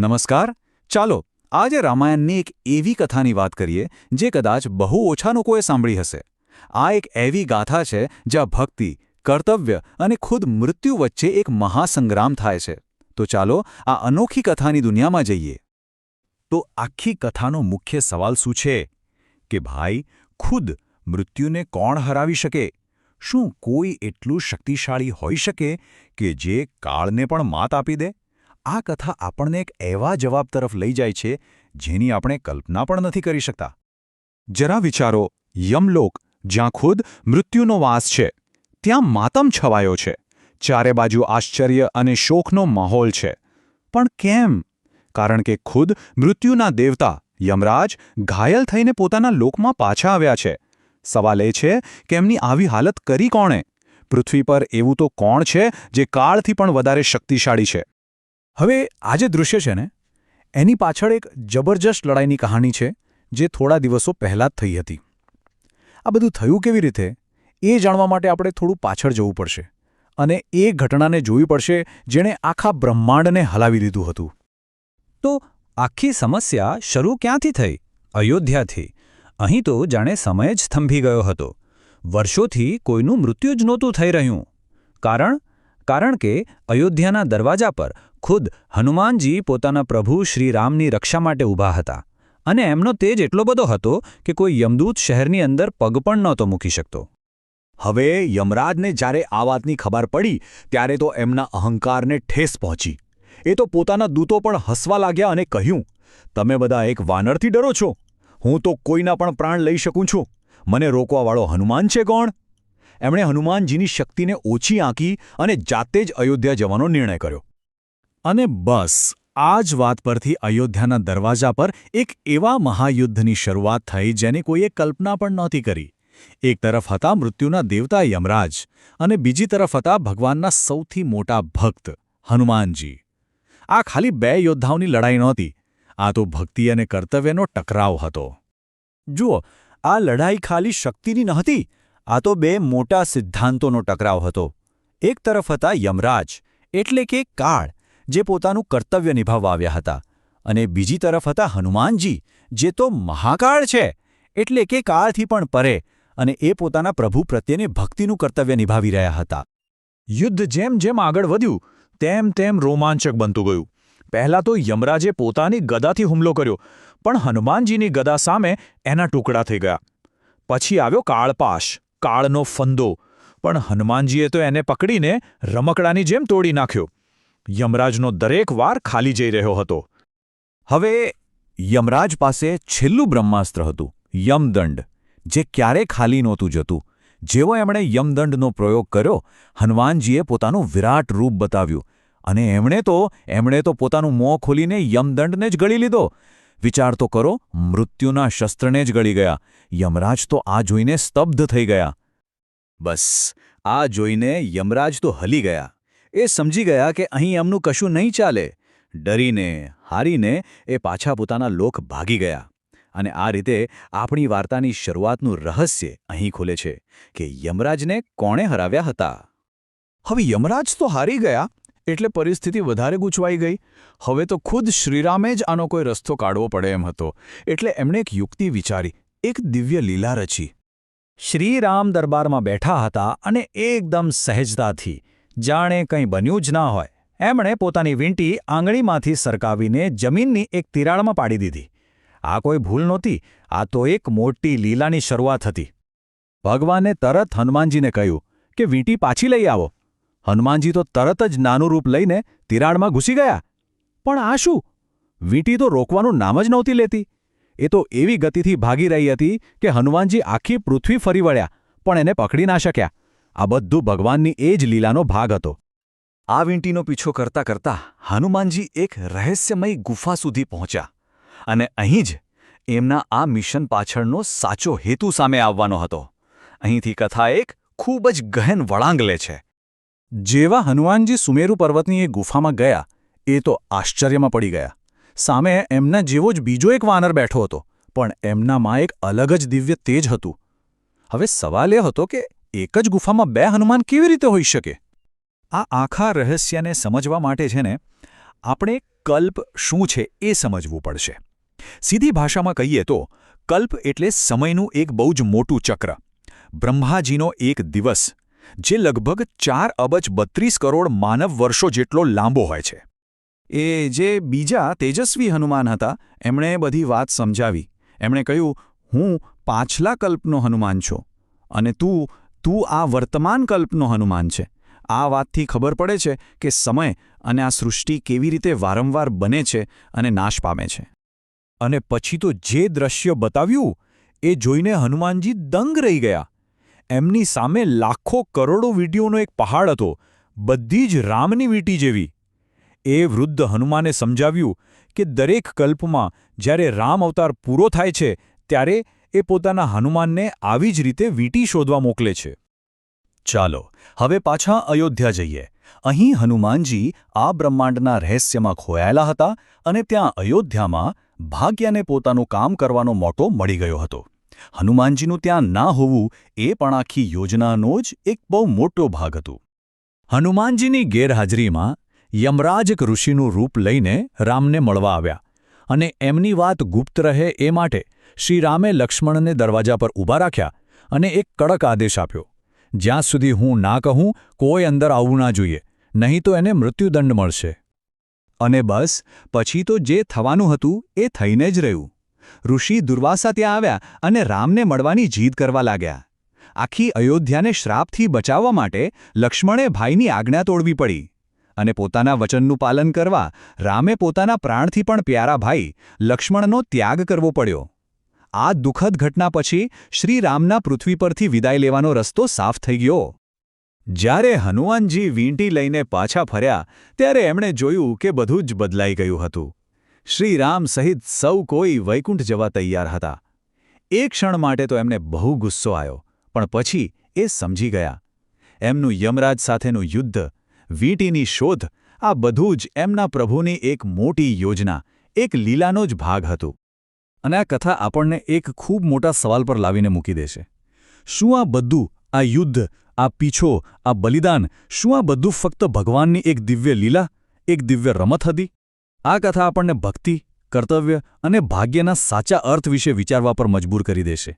નમસ્કાર. ચાલો, આજે રામાયણની એક એવી કથાની વાત કરીએ, જે કદાચ બહુ ઓછા લોકોએ સાંભળી હશે. આ એક એવી ગાથા છે, જ્યાં ભક્તિ, કર્તવ્ય અને ખુદ મૃત્યુ વચ્ચે એક મહાસંગ્રામ થાય છે. તો ચાલો, આ અનોખી કથાની દુનિયામાં જઈએ. તો આખી કથાનો મુખ્ય સવાલ શું છે? કે ભાઈ, ખુદ મૃત્યુને કોણ હરાવી શકે? શું કોઈ એટલું શક્તિશાળી હોઈ શકે કે જે કાળને પણ માત આપી દે? આ કથા આપણને એક એવા જવાબ તરફ લઈ જાય છે, જેની આપણે કલ્પના પણ નથી કરી શકતા. જરા વિચારો, યમલોક જ્યાં ખુદ મૃત્યુનો વાસ છે, ત્યાં માતમ છવાયો છે, ચારે બાજુ આશ્ચર્ય અને શોકનો માહોલ છે. પણ કેમ? કારણ કે ખુદ મૃત્યુના દેવતા યમરાજ ઘાયલ થઈને પોતાના લોકમાં પાછા આવ્યા છે. સવાલ એ છે કે એમની આવી હાલત કરી કોણે? પૃથ્વી પર એવું તો કોણ છે જે કાળથી પણ વધારે શક્તિશાળી છે? હવે આ જે દૃશ્ય છે ને, એની પાછળ એક જબરજસ્ત લડાઈની કહાણી છે, જે થોડા દિવસો પહેલાં જ થઈ હતી. આ બધું થયું કેવી રીતે, એ જાણવા માટે આપણે થોડું પાછળ જવું પડશે અને એ ઘટનાને જોવી પડશે જેણે આખા બ્રહ્માંડને હલાવી દીધું હતું. તો આખી સમસ્યા શરૂ ક્યાંથી થઈ? અયોધ્યાથી. અહીં તો જાણે સમય જ થંભી ગયો હતો. વર્ષોથી કોઈનું મૃત્યુ જ નહોતું થઈ રહ્યું. કારણ? કારણ કે અયોધ્યાના દરવાજા પર ખુદ હનુમાનજી પોતાના પ્રભુ શ્રીરામની રક્ષા માટે ઊભા હતા અને એમનો તેજ એટલો બધો હતો કે કોઈ યમદૂત શહેરની અંદર પગ પણ નહોતો મૂકી શકતો. હવે યમરાજને જ્યારે આ વાતની ખબર પડી, ત્યારે તો એમના અહંકારને ઠેસ પહોંચી. એ તો પોતાના દૂતો પણ હસવા લાગ્યા અને કહ્યું, તમે બધા એક વાનરથી ડરો છો? હું તો કોઈના પણ પ્રાણ લઈ શકું છું. મને રોકવાવાળો હનુમાન છે કોણ? એમણે હનુમાનજીની શક્તિને ઓછી આંકી અને જાતે જ અયોધ્યા જવાનો નિર્ણય કર્યો. અને બસ, આ જ વાત પરથી અયોધ્યાના દરવાજા પર એક એવા મહાયુદ્ધની શરૂઆત થઈ જેની કોઈએ કલ્પના પણ નહોતી કરી. એક તરફ હતા મૃત્યુના દેવતા યમરાજ અને બીજી તરફ હતા ભગવાનના સૌથી મોટા ભક્ત, હનુમાનજી. આ ખાલી બે યોદ્ધાઓની લડાઈ નહોતી, આ તો ભક્તિ અને કર્તવ્યનો ટકરાવ હતો. જુઓ, આ લડાઈ ખાલી શક્તિની નહોતી, આ તો બે મોટા સિદ્ધાંતોનો ટકરાવ હતો. એક તરફ હતા યમરાજ, એટલે કે કાળ જે પોતાનું કર્તવ્ય નિભાવવા આવ્યા હતા. અને બીજી તરફ હતા હનુમાનજી, જે તો મહાકાળ છે, એટલે કે કાળથી પણ પરે અને એ પોતાના પ્રભુ પ્રત્યેને ભક્તિનું કર્તવ્ય નિભાવી રહ્યા હતા. યુદ્ધ જેમ જેમ આગળ વધ્યું, તેમ તેમ રોમાંચક બનતું ગયું. પહેલાં તો યમરાજે પોતાની ગદાથી હુમલો કર્યો, પણ હનુમાનજીની ગદા સામે એના ટુકડા થઈ ગયા. પછી આવ્યો કાળપાશ, કાળનો ફંદો, પણ હનુમાનજીએ તો એને પકડીને રમકડાની જેમ તોડી નાખ્યો. યમરાજનો દરેક વાર ખાલી જઈ રહ્યો હતો. હવે યમરાજ પાસે છેલ્લું બ્રહ્માસ્ત્ર હતું, યમદંડ, જે ક્યારે ખાલી નહોતું જતું. જેવો એમણે યમદંડનો પ્રયોગ કર્યો, હનુમાનજીએ પોતાનું વિરાટ રૂપ બતાવ્યું. અને એમણે તો એમણે તો પોતાનું મોં ખોલીને યમદંડને જ ગળી લીધો. વિચાર તો કરો, મૃત્યુના શસ્ત્રને જ ગળી ગયા. યમરાજ તો આ જોઈને સ્તબ્ધ થઈ ગયા. બસ, આ જોઈને યમરાજ તો હલી ગયા. એ સમજી ગયા કે અહીં એમનું કશું નહીં ચાલે. ડરીને, હારીને એ પાછા પોતાના લોક ભાગી ગયા. અને આ રીતે આપણી વાર્તાની શરૂઆતનું રહસ્ય અહીં ખુલે છે કે યમરાજને કોણે હરાવ્યા હતા? હવે યમરાજ તો હારી ગયા, એટલે પરિસ્થિતિ વધારે ગૂંચવાઈ ગઈ. હવે તો ખુદ શ્રીરામે જ આનો કોઈ રસ્તો કાઢવો પડે એમ હતો. એટલે એમણે એક યુક્તિ વિચારી, એક દિવ્ય લીલા રચી. શ્રીરામ દરબારમાં બેઠા હતા અને એકદમ સહેજતાથી જાણે કંઈ બન્યું જ ના હોય. એમણે પોતાની વીંટી આંગળીમાંથી સરકાવીને જમીનની એક તિરાડમાં પાડી દીધી. આ કોઈ ભૂલ નહોતી, આ તો એક મોટી લીલાની શરૂઆત હતી. ભગવાને તરત હનુમાનજીને કહ્યું કે, વીંટી પાછી લઈ આવો. હનુમાનજી તો તરત જ નાનું રૂપ લઈને તિરાડમાં ઘૂસી ગયા. પણ આ શું? વીંટી તો રોકવાનું નામ જ નહોતી લેતી. એ તો એવી ગતિથી ભાગી રહી હતી કે હનુમાનજી આખી પૃથ્વી ફરી વળ્યા, પણ એને પકડી ના શક્યા. આ બધું ભગવાનની એ જ લીલાનો ભાગ હતો. આ વીંટીનો પીછો કરતા કરતા હનુમાનજી એક રહસ્યમય ગુફા સુધી પહોંચ્યા અને અહીં જ એમના આ મિશન પાછળનો સાચો હેતુ સામે આવવાનો હતો. અહીંથી કથા એક ખૂબ જ ગહેન વળાંગ લે છે. જેવા હનુમાનજી સુમેરુ પર્વતની એ ગુફામાં ગયા, એ તો આશ્ચર્યમાં પડી ગયા. સામે એમના જેવો જ બીજો એક વાનર બેઠો હતો, પણ એમનામાં એક અલગ જ દિવ્ય તેજ હતું. હવે સવાલ એ હતો કે એક જ ગુફામાં બે હનુમાન કેવી રીતે હોઈ શકે? આ આખા રહસ્યને સમજવા માટે છે ને, આપણે કલ્પ શું છે એ સમજવું પડશે. સીધી ભાષામાં કહીએ તો, કલ્પ એટલે સમયનું એક બહુ જ મોટું ચક્ર. બ્રહ્માજીનો એક દિવસ, જે લગભગ ચાર અબજ બત્રીસ કરોડ માનવ વર્ષો જેટલો લાંબો હોય છે. એ જે બીજા તેજસ્વી હનુમાન હતા, એમણે બધી વાત સમજાવી. એમણે કહ્યું, હું પાછલા કલ્પનો હનુમાન છું, અને તું તું આ વર્તમાન કલ્પનો હનુમાન છે. આ વાતથી ખબર પડે છે કે સમય અને આ સૃષ્ટિ કેવી રીતે વારંવાર બને છે અને નાશ પામે છે. અને પછી તો જે દ્રશ્ય બતાવ્યું, એ જોઈને હનુમાનજી દંગ રહી ગયા. એમની સામે લાખો કરોડો વીડિયોનો એક પહાડ હતો, બધી જ રામની વીંટી જેવી. એ વૃદ્ધ હનુમાને સમજાવ્યું કે દરેક કલ્પમાં જ્યારે રામ અવતાર પૂરો થાય છે, ત્યારે એ પોતાના હનુમાનને આવી જ રીતે વીંટી શોધવા મોકલે છે. ચાલો, હવે પાછા અયોધ્યા જઈએ. અહીં હનુમાનજી આ બ્રહ્માંડના રહસ્યમાં ખોયાયેલા હતા અને ત્યાં અયોધ્યામાં ભાગ્યને પોતાનું કામ કરવાનો મોટો મળી ગયો હતો. હનુમાનજીનું ત્યાં ના હોવું એ પણ આખી યોજનાનો જ એક બહુ મોટો ભાગ હતો. હનુમાનજીની ગેરહાજરીમાં યમરાજ ઋષિનું રૂપ લઈને રામને મળવા આવ્યા અને એમની વાત ગુપ્ત રહે એ માટે શ્રીરામે લક્ષ્મણને દરવાજા પર ઊભા રાખ્યા અને એક કડક આદેશ આપ્યો. જ્યાં સુધી હું ના કહું, કોઈ અંદર આવવું ના જોઈએ, નહીં તો એને મૃત્યુદંડ મળશે. અને બસ, પછી તો જે થવાનું હતું એ થઈને જ રહ્યું. ઋષિ દુર્વાસા ત્યાં આવ્યા અને રામને મળવાની જીદ કરવા લાગ્યા. આખી અયોધ્યાને શ્રાપથી બચાવવા માટે લક્ષ્મણે ભાઈની આજ્ઞા તોડવી પડી અને પોતાના વચનનું પાલન કરવા રામે પોતાના પ્રાણથી પણ પ્યારા ભાઈ લક્ષ્મણનો ત્યાગ કરવો પડ્યો. આ દુઃખદ ઘટના પછી શ્રીરામના પૃથ્વી પરથી વિદાય લેવાનો રસ્તો સાફ થઈ ગયો. જ્યારે હનુમાનજી વીંટી લઈને પાછા ફર્યા, ત્યારે એમણે જોયું કે બધું જ બદલાઈ ગયું હતું. શ્રીરામ સહિત સૌ કોઈ વૈકુંઠ જવા તૈયાર હતા. એક ક્ષણ માટે તો એમને બહુ ગુસ્સો આવ્યો, પણ પછી એ સમજી ગયા. એમનું યમરાજ સાથેનું યુદ્ધ, વીંટીની શોધ, આ બધું જ એમના પ્રભુની એક મોટી યોજના, એક લીલાનો જ ભાગ હતું. અને આ કથા આપણને એક ખૂબ મોટા સવાલ પર લાવીને મૂકી દેશે શું આ બધું, આ યુદ્ધ, આ પીછો, આ બલિદાન, શું આ બધું ફક્ત ભગવાનની એક દિવ્ય લીલા, એક દિવ્ય રમત હતી? આ કથા આપણને ભક્તિ, કર્તવ્ય અને ભાગ્યના સાચા અર્થ વિશે વિચારવા પર મજબૂર કરી દેશે